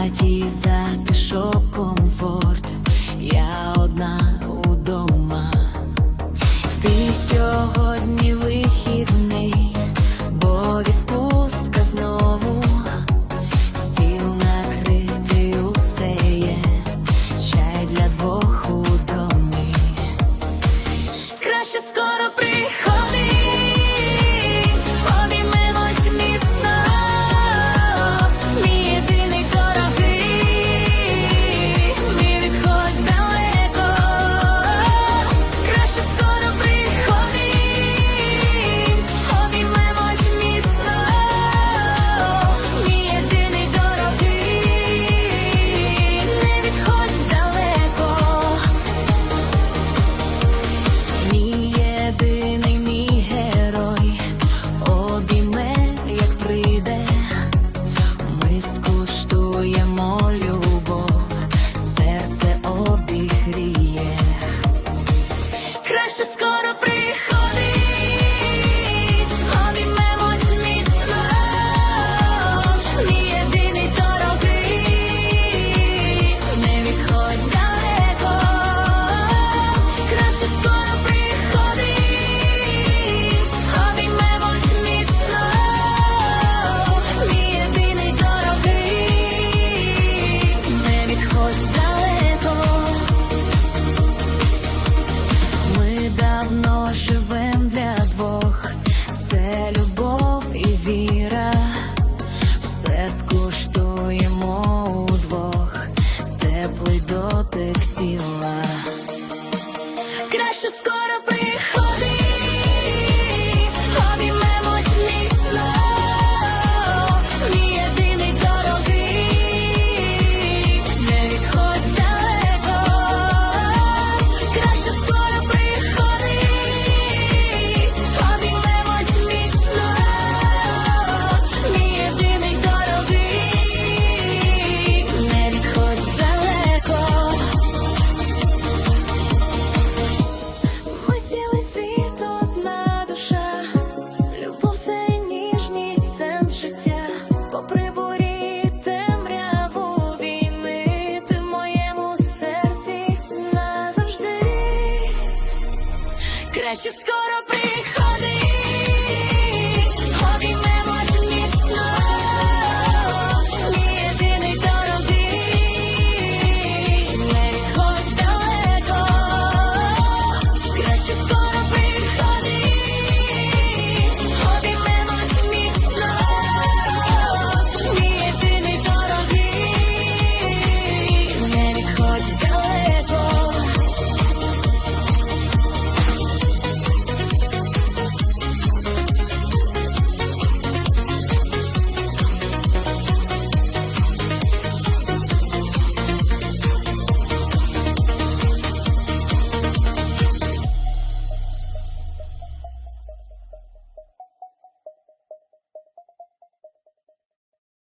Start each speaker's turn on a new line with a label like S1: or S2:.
S1: хаті затишок, комфорт, я одна удома, ти сьогодні вихідний, бо відпустка знову, стіл накритий усе є, чай для двох у домі. Скоро. let's just go. convertila. precious gold.